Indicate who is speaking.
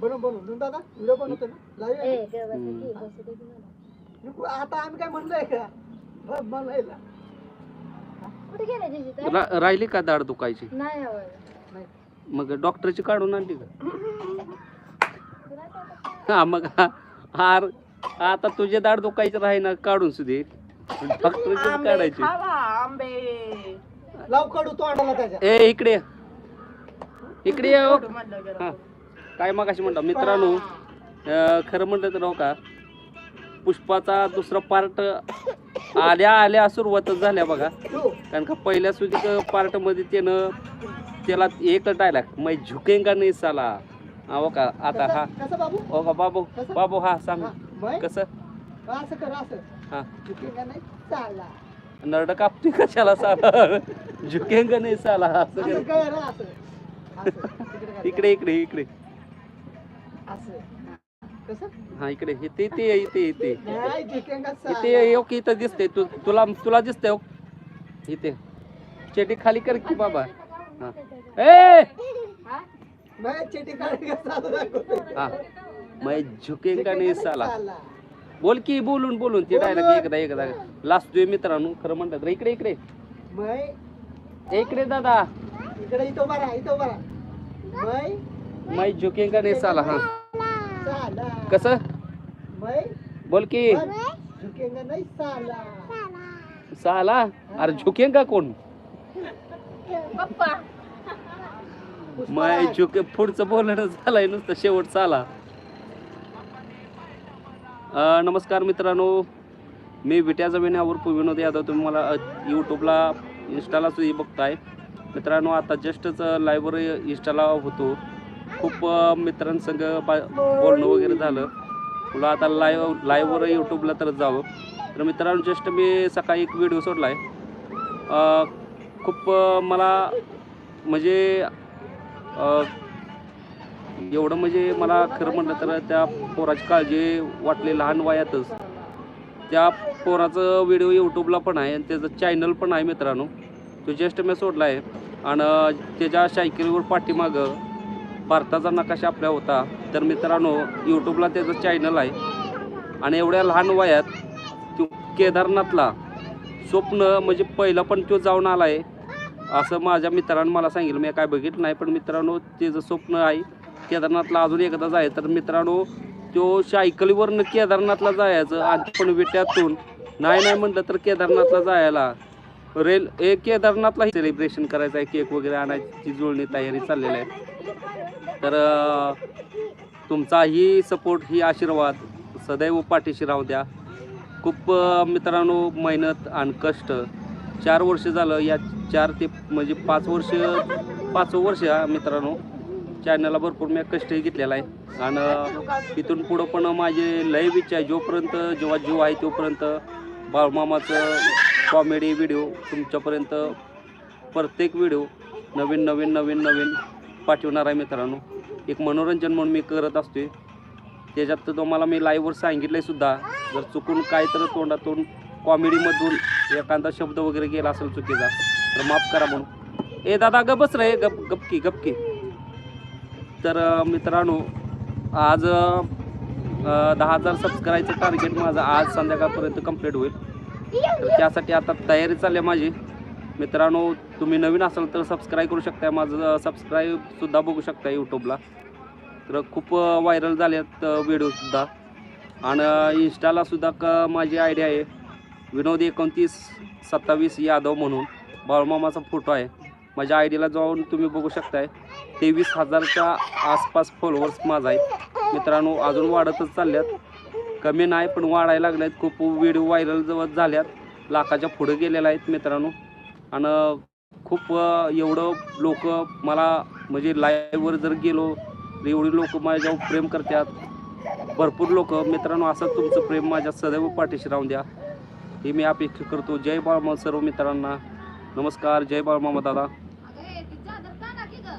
Speaker 1: बनव बनव. दादा व्हिडिओ बनवतो ना.
Speaker 2: ए,
Speaker 1: लाईव्ह. आता आम्ही काय म्हणलोय का? ब- बनायला
Speaker 2: कुठे गेले जिजी ताई?
Speaker 3: रा- राहिली का दाढ दुखायची?
Speaker 2: नाही आवडलं.
Speaker 3: मग डॉक्टरची काढून आणली का?
Speaker 2: तुला काय वाटतं?
Speaker 3: हा मग हा- हार आता तुझे दाढ दुखायचे राही ना काढून सुदे डॉक्टरची काढायची.
Speaker 1: लाव कडू तोंडाला त्याच्या.
Speaker 3: ए इकडे ये. इकडे ये हो. हा. काय मग अशी म्हणतो मित्रांनो अं, खरं म्हणलं तर हो का पुष्पाचा दुसरा पार्ट आल्या आल्या सुरुवातच झाल्या बघा. कारण का पहिल्या सुधी पार्टमध्ये त्यानं त्याला एक डायलॉग मै झुकेंगा नाही साला? हा हो का आता हा.
Speaker 1: कसं कसं बाबू?
Speaker 3: हो का बाबू? बाबू हा सांग.
Speaker 1: मै?
Speaker 3: कसं?
Speaker 1: असं कर असं.
Speaker 3: हा.
Speaker 1: चुकेगा नाही चालला
Speaker 3: नरड कापते कशाला साला? झुकेंगा नाही साला? असं
Speaker 1: असं
Speaker 3: कर.
Speaker 1: कर असं. असं. तिकडे कर.
Speaker 3: इकडे इकडे.
Speaker 1: हा.
Speaker 3: इकडे इथे इथे इथे इथे. इथे येऊ की इथं दिसते तू तुला तुला दिसतंय हो. इथे. चेटी खाली कर की बाबा. हा. ए!
Speaker 2: हा?
Speaker 3: हा. मै झुकेंगा नाही साला. बोल की बोलून बोलून. ते डायलॉग एकदा एकदा. लास्ट मित्रांनो खरं म्हणतात. रे इकडे. इकडे इकडे दादा.
Speaker 1: इकडे इथं राहा इथं मै
Speaker 3: झुकेंगा नाही साला? हा. कसं?
Speaker 1: मै
Speaker 3: बोल की.
Speaker 1: झुकेगा नाही चाला
Speaker 3: साला? अरे झुकेंगा कोण?
Speaker 2: पप्पा.
Speaker 1: पुष्पा.
Speaker 3: मै
Speaker 1: आहे.
Speaker 3: झुके पुढचं बोलणं झालंय नुसतं शेवट साला. अं, नमस्कार मित्रांनो. मी विट्या जमिनीवर विनोद यादव. तुम्ही मला यूट्यूबला इन्स्टाला सुद्धा बघताय. मित्रांनो आता जस्टच लाईव्हवर इन्स्टाला होतो. खूप मित्रांसंग बा- बोलणं वगैरे झालं. तुला आता लाईव्ह लाईव्हवर यूट्यूबला तर जावं. तर मित्रांनो जस्ट मी सकाळी एक व्हिडिओ सोडला आहे खूप मला म्हणजे एवढं म्हणजे मला खरं म्हटलं तर त्या पोराची काळजी वाटली लहान वयातच. त्या पोराचं व्हिडिओ यूट्यूबला पण आहे आणि त्याचं चॅनल पण आहे मित्रांनो. तो जस्ट मी सोडला आहे आणि त्याच्या सायकलीवर पाठीमागं भारताचा नकाशा आपल्या होता. तर मित्रांनो यूट्यूबला त्याचं चॅनल आहे. आणि एवढ्या लहान वयात तो केदारनाथला स्वप्न म्हणजे पहिला पण तो जाऊन आला आहे असं माझ्या मित्रानं मला सांगितलं. मी काय बघितलं नाही पण मित्रांनो त्याचं स्वप्न आहे. केदारनाथला अजून एकदा जाय तर मित्रांनो तो सायकलीवरनं केदारनाथला जायचं आणि पण विट्यातून. नाही नाही म्हटलं तर केदारनाथला जायला. रेल ए केदारनाथला सेलिब्रेशन करायचं आहे केक वगैरे आणायची जुळणी तयारी चाललेली आहे. तर तुमचाही सपोर्ट ही आशीर्वाद सदैव पाठीशी राहू द्या. खूप मित्रांनो मेहनत आणि कष्ट. चार वर्ष झालं या चार ते म्हणजे पाच वर्ष पाचवं वर्ष मित्रांनो चॅनलला भरपूर मी कष्टही घेतलेला आहे. आणि तिथून पुढं पण माझे लय विचार जोपर्यंत जेव्हा जीव आहे तोपर्यंत बाळमामाचं कॉमेडी व्हिडिओ तुमच्यापर्यंत प्रत्येक व्हिडिओ नवीन नवीन नवीन नवीन पाठवणार आहे मित्रांनो. एक मनोरंजन म्हणून मी करत असतोय. त्याच्यात तर तुम्हाला मी लाईव्हवर सांगितलं आहे सुद्धा. जर चुकून काय तर तोंडातून कॉमेडीमधून एखादा शब्द वगैरे गेला असेल चुकीचा तर माफ करा म्हणून. ए दादा गप बस रे. गप गपकी गपकी तर मित्रांनो आज दहा हजार सबस्क्राईबचं टार्गेट माझं आज संध्याकाळपर्यंत कंप्लीट होईल. तर त्यासाठी आता तयारी चालली आहे माझी. मित्रांनो तुम्ही नवीन असाल तर सबस्क्राईब करू शकता. माझं सबस्क्राईबसुद्धा बघू शकता यूट्यूबला तर खूप व्हायरल झालेत व्हिडिओसुद्धा आणि इन्स्टालासुद्धा क माझी आयडिया आहे. विनोद एकोणतीस सत्तावीस यादव म्हणून. बाळमामाचा फोटो आहे. माझ्या आयडीला जाऊन तुम्ही बघू शकताय. तेवीस हजारच्या आसपास फॉलोअर्स माझा आहे. मित्रांनो अजून वाढतच चालल्यात. कमी नाही पण वाढायला लागले आहेत खूप व्हिडिओ व्हायरल जवळ झाल्यात. लाखाच्या पुढं गेलेल्या आहेत मित्रांनो. आणि खूप एवढं लोक मला म्हणजे लाईव्हवर जर गेलो तर एवढी लोक माझ्यावर प्रेम करतात. भरपूर लोक मित्रांनो असं तुमचं प्रेम माझ्या सदैव पाठीशी राहून द्या. हे मी अपेक्षा करतो. जय बाळमा सर्व मित्रांना. नमस्कार. जय बाळमामा दादा.